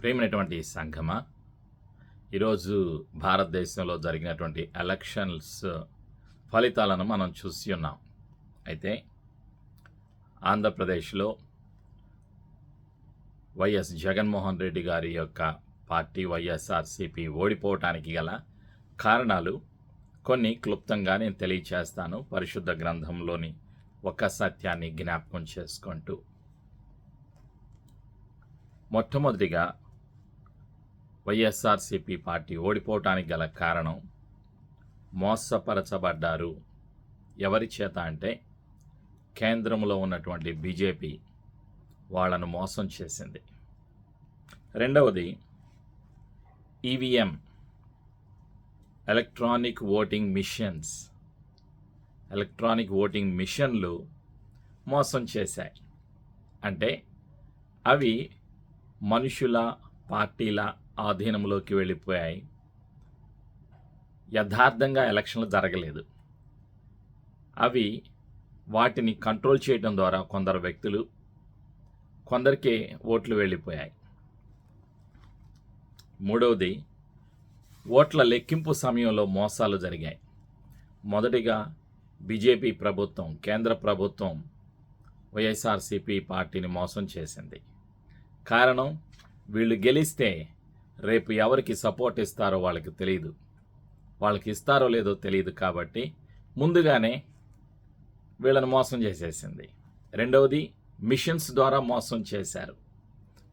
ప్రేమైనటువంటి సంఘమ? ఈరోజు భారతదేశంలో జరిగినటువంటి ఎలక్షన్స్ ఫలితాలను మనం చూసి ఉన్నాం. అయితే ఆంధ్రప్రదేశ్లో వైఎస్ జగన్మోహన్ రెడ్డి గారి యొక్క పార్టీ వైఎస్ఆర్సిపి ఓడిపోవటానికి గల కారణాలు కొన్ని క్లుప్తంగా నేను తెలియచేస్తాను. పరిశుద్ధ గ్రంథంలోని ఒక సత్యాన్ని జ్ఞాపకం చేసుకుంటూ. మొట్టమొదటిగా వైఎస్ఆర్సీపీ పార్టీ ఓడిపోవటానికి గల కారణం మోసపరచబడ్డారు. ఎవరి చేత అంటే కేంద్రంలో ఉన్నటువంటి బీజేపీ వాళ్ళను మోసం చేసింది. రెండవది EVM electronic voting machines electronic voting మిషన్లు మోసం చేశాయి. అంటే అవి మనుషుల పార్టీల ఆధీనంలోకి వెళ్ళిపోయాయి. యథార్థంగా ఎలక్షన్లు జరగలేదు. అవి వాటిని కంట్రోల్ చేయడం ద్వారా కొందరు వ్యక్తులు కొందరికి ఓట్లు వెళ్ళిపోయాయి. మూడవది ఓట్ల లెక్కింపు సమయంలో మోసాలు జరిగాయి. మొదటిగా బీజేపీ ప్రభుత్వం కేంద్ర ప్రభుత్వం వైఎస్ఆర్సీపీ పార్టీని మోసం చేసింది. కారణం వీళ్ళు గెలిస్తే రేపు ఎవరికి సపోర్ట్ ఇస్తారో వాళ్ళకి తెలియదు వాళ్ళకి ఇస్తారో లేదో తెలియదు కాబట్టి ముందుగానే వీళ్ళని మోసం చేసేసింది. రెండవది మిషన్స్ ద్వారా మోసం చేశారు.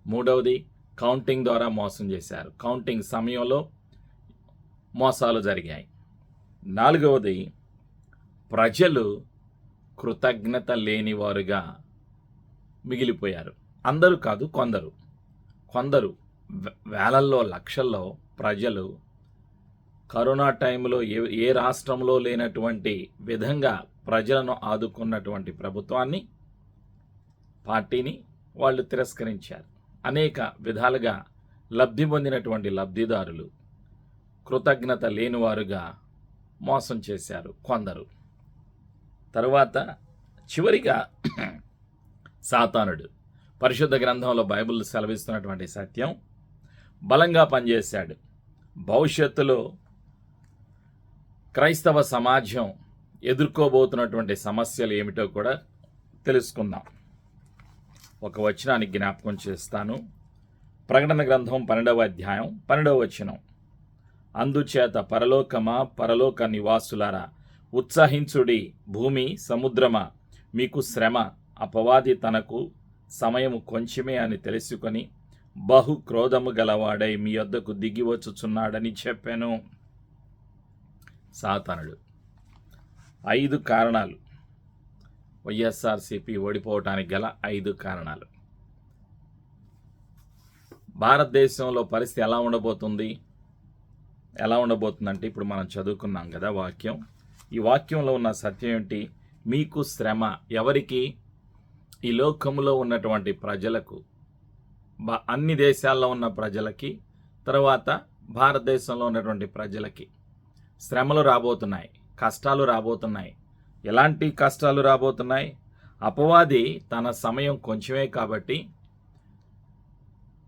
మూడవది కౌంటింగ్ ద్వారా మోసం చేశారు. కౌంటింగ్ సమయంలో మోసాలు జరిగాయి. నాలుగవది ప్రజలు కృతజ్ఞత లేనివారుగా మిగిలిపోయారు. అందరూ కాదు కొందరు. కొందరు వేలల్లో లక్షల్లో ప్రజలు కరోనా టైంలో ఏ ఏ రాష్ట్రంలో లేనటువంటి విధంగా ప్రజలను ఆదుకున్నటువంటి ప్రభుత్వాన్ని పార్టీని వాళ్ళు తిరస్కరించారు. అనేక విధాలుగా లబ్ధి పొందినటువంటి లబ్ధిదారులు కృతజ్ఞత లేనివారుగా మోసం చేశారు కొందరు. తరువాత చివరిగా సాతానుడు. పరిశుద్ధ గ్రంథంలో బైబిల్ సెలవిస్తున్నటువంటి సత్యం బలంగా పనిచేశాడు. భవిష్యత్తులో క్రైస్తవ సమాజం ఎదుర్కోబోతున్నటువంటి సమస్యలు ఏమిటో కూడా తెలుసుకుందాం. ఒక వచనాన్ని జ్ఞాపకం చేస్తాను. ప్రకటన గ్రంథం పన్నెండవ అధ్యాయం పన్నెండవ వచనం. అందుచేత పరలోకమా పరలోక నివాసులారా ఉత్సహించుడి భూమి సముద్రమా మీకు శ్రమ అపవాది తనకు సమయము కొంచెమే అని తెలుసుకొని బహు క్రోధము గలవాడై మీ వద్దకు దిగి వచ్చుచున్నాడని చెప్పాను. సాతానుడు. ఐదు కారణాలు. వైఎస్ఆర్సిపి ఓడిపోవటానికి గల ఐదు కారణాలు. భారతదేశంలో పరిస్థితి ఎలా ఉండబోతుంది? ఎలా ఉండబోతుందంటే ఇప్పుడు మనం చదువుకున్నాం కదా వాక్యం. ఈ వాక్యంలో ఉన్న సత్యం ఏంటి మీకు శ్రమ ఎవరికి? ఈ లోకములో ఉన్నటువంటి ప్రజలకు అన్ని దేశాల్లో ఉన్న ప్రజలకి తర్వాత భారతదేశంలో ఉన్నటువంటి ప్రజలకి శ్రమలు రాబోతున్నాయి కష్టాలు రాబోతున్నాయి. ఎలాంటి కష్టాలు రాబోతున్నాయి? అపవాది తన సమయం కొంచెమే కాబట్టి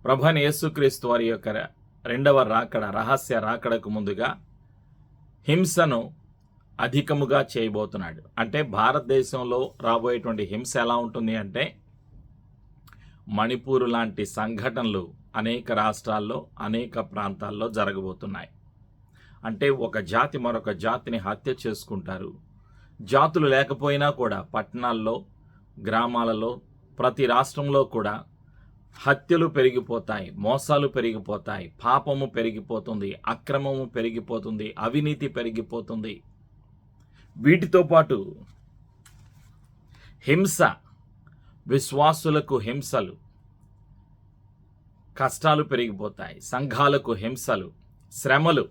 ప్రభని యేసుక్రీస్తు వారి యొక్క రెండవ రాకడ రహస్య రాకడకు ముందుగా హింసను అధికముగా చేయబోతున్నాడు. అంటే భారతదేశంలో రాబోయేటువంటి హింస ఎలా ఉంటుంది అంటే మణిపూర్ లాంటి సంఘటనలు అనేక రాష్ట్రాల్లో అనేక ప్రాంతాల్లో జరగబోతున్నాయి. అంటే ఒక జాతి మరొక జాతిని హత్య చేసుకుంటారు. జాతులు లేకపోయినా కూడా పట్టణాల్లో గ్రామాలలో ప్రతి రాష్ట్రంలో కూడా హత్యలు పెరిగిపోతాయి మోసాలు పెరిగిపోతాయి పాపము పెరిగిపోతుంది అక్రమము పెరిగిపోతుంది అవినీతి పెరిగిపోతుంది. వీటితో పాటు హింస విశ్వాసులకు హింసలు. కష్టాలు పెరిగిపోతాయి. సంఘాలకు హింసలు. శ్రమలు.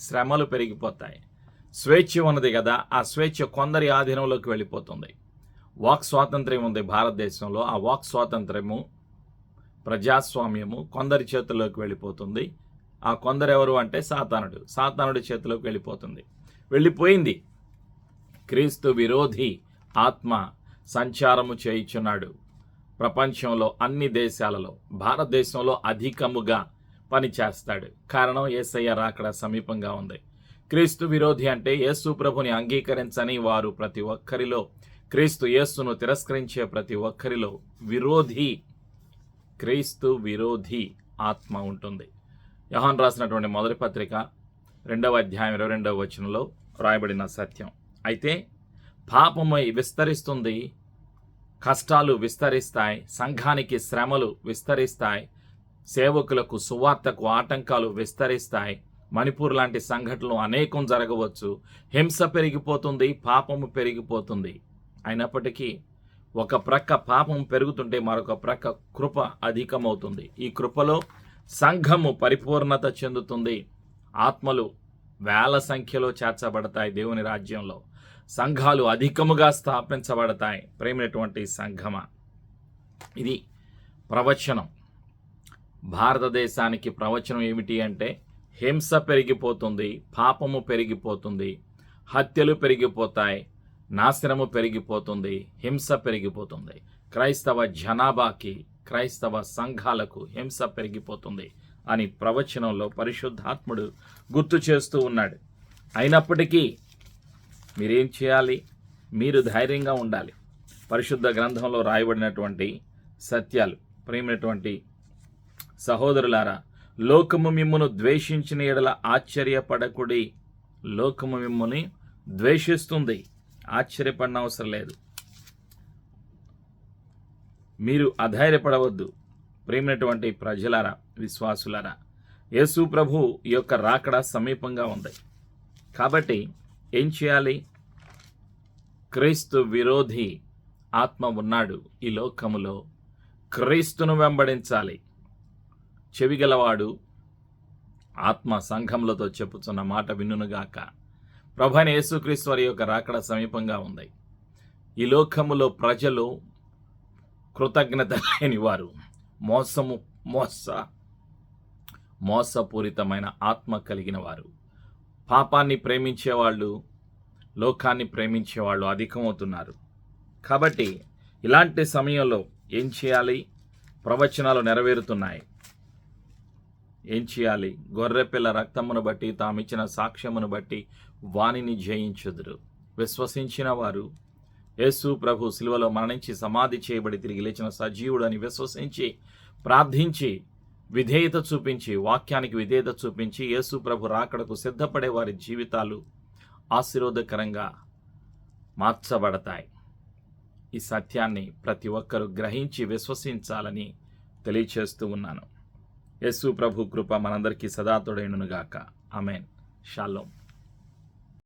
శ్రమలు పెరిగిపోతాయి. స్వేచ్ఛ ఉన్నది కదా. ఆ స్వేచ్ఛ కొందరి ఆధీనంలోకి వెళ్ళిపోతుంది. వాక్ స్వాతంత్ర్యం ఉంది భారతదేశంలో. ఆ వాక్ స్వాతంత్ర్యము ప్రజాస్వామ్యము కొందరి చేతుల్లోకి వెళ్ళిపోతుంది. ఆ కొందరు ఎవరు అంటే సాతానుడు. సాతానుడి చేతిలోకి వెళ్ళిపోతుంది. వెళ్ళిపోయింది. క్రీస్తు విరోధి ఆత్మ సంచారము చేయుచున్నాడు. ప్రపంచంలో అన్ని దేశాలలో భారతదేశంలో అధికముగా పనిచేస్తాడు. కారణం ఏసయ్య రాకడ సమీపంగా ఉంది. క్రీస్తు విరోధి అంటే యేసు ప్రభుని అంగీకరించని వారు ప్రతి ఒక్కరిలో క్రీస్తు యేసును తిరస్కరించే ప్రతి ఒక్కరిలో విరోధి క్రీస్తు విరోధి ఆత్మ ఉంటుంది. యహాన్ రాసినటువంటి మొదటి పత్రిక రెండవ అధ్యాయం ఇరవై రెండవ వచనంలో రాయబడిన సత్యం. అయితే పాపమై విస్తరిస్తుంది కష్టాలు విస్తరిస్తాయి సంఘానికి శ్రమలు విస్తరిస్తాయి సేవకులకు సువార్తకు ఆటంకాలు విస్తరిస్తాయి. మణిపూర్ లాంటి సంఘటనలు అనేకం జరగవచ్చు. హింస పెరిగిపోతుంది పాపము పెరిగిపోతుంది. అయినప్పటికీ ఒక ప్రక్క పాపం పెరుగుతుంటే మరొక ప్రక్క కృప అధికమవుతుంది. ఈ కృపలో సంఘము పరిపూర్ణత చెందుతుంది. ఆత్మలు వేల సంఖ్యలో చేర్చబడతాయి దేవుని రాజ్యంలో. సంఘాలు అధికముగా స్థాపించబడతాయి. ప్రేమైనటువంటి సంఘమ? ఇది ప్రవచనం. భారతదేశానికి ప్రవచనం ఏమిటి అంటే హింస పెరిగిపోతుంది పాపము పెరిగిపోతుంది హత్యలు పెరిగిపోతాయి నాశనము పెరిగిపోతుంది హింస పెరిగిపోతుంది. క్రైస్తవ జనాభాకి క్రైస్తవ సంఘాలకు హింస పెరిగిపోతుంది అని ప్రవచనంలో పరిశుద్ధాత్ముడు గుర్తు చేస్తూ ఉన్నాడు. అయినప్పటికీ మీరేం చేయాలి? మీరు ధైర్యంగా ఉండాలి. పరిశుద్ధ గ్రంథంలో రాయబడినటువంటి సత్యాలు ప్రేమైనటువంటి సహోదరులారా లోకము మిమ్మును ద్వేషించిన ఎడల ఆశ్చర్యపడకుడి. లోకము మిమ్ముని ద్వేషిస్తుంది. ఆశ్చర్యపడిన అవసరం లేదు. మీరు అధైర్యపడవద్దు. ప్రేమైనటువంటి ప్రజలారా విశ్వాసులారా యేసు ప్రభు ఈ యొక్క రాకడ సమీపంగా ఉంది. కాబట్టి ఏం చేయాలి? క్రీస్తు విరోధి ఆత్మ ఉన్నాడు ఈ లోకములో. క్రీస్తును వెంబడించాలి. చెవిగలవాడు ఆత్మ సంఘములతో చెప్పుచున్న మాట వినునుగాక. ప్రభైన యేసుక్రీస్తు వారి యొక్క రాకడ సమీపంగా ఉంది. ఈ లోకములో ప్రజలు కృతజ్ఞత లేని వారు మోసము మోస మోసపూరితమైన ఆత్మ కలిగిన వారు. పాపాన్ని ప్రేమించేవాళ్ళు లోకాన్ని ప్రేమించే వాళ్ళు అధికమవుతున్నారు. కాబట్టి ఇలాంటి సమయంలో ఏం చేయాలి? ప్రవచనాలు నెరవేరుతున్నాయి. ఏం చేయాలి? గొర్రెపిల్ల రక్తమును బట్టి తామిచ్చిన సాక్ష్యమును బట్టి వాణిని జయించుదురు. విశ్వసించిన వారు యేసు ప్రభు శిలువలో మరణించి సమాధి చేయబడి తిరిగి లేచిన సజీవుడని విశ్వసించి ప్రార్థించి విధేయత చూపించి వాక్యానికి విధేయత చూపించి యేసు ప్రభు రాకడకు సిద్ధపడే వారి జీవితాలు ఆశీర్వాదకరంగా మార్చబడతాయి. ఈ సత్యాన్ని ప్రతి ఒక్కరూ గ్రహించి విశ్వసించాలని తెలియచేస్తూ ఉన్నాను. యేసు ప్రభు కృప మనందరికీ సదా తోడైననుగాక. ఆమెన్. షాలోం.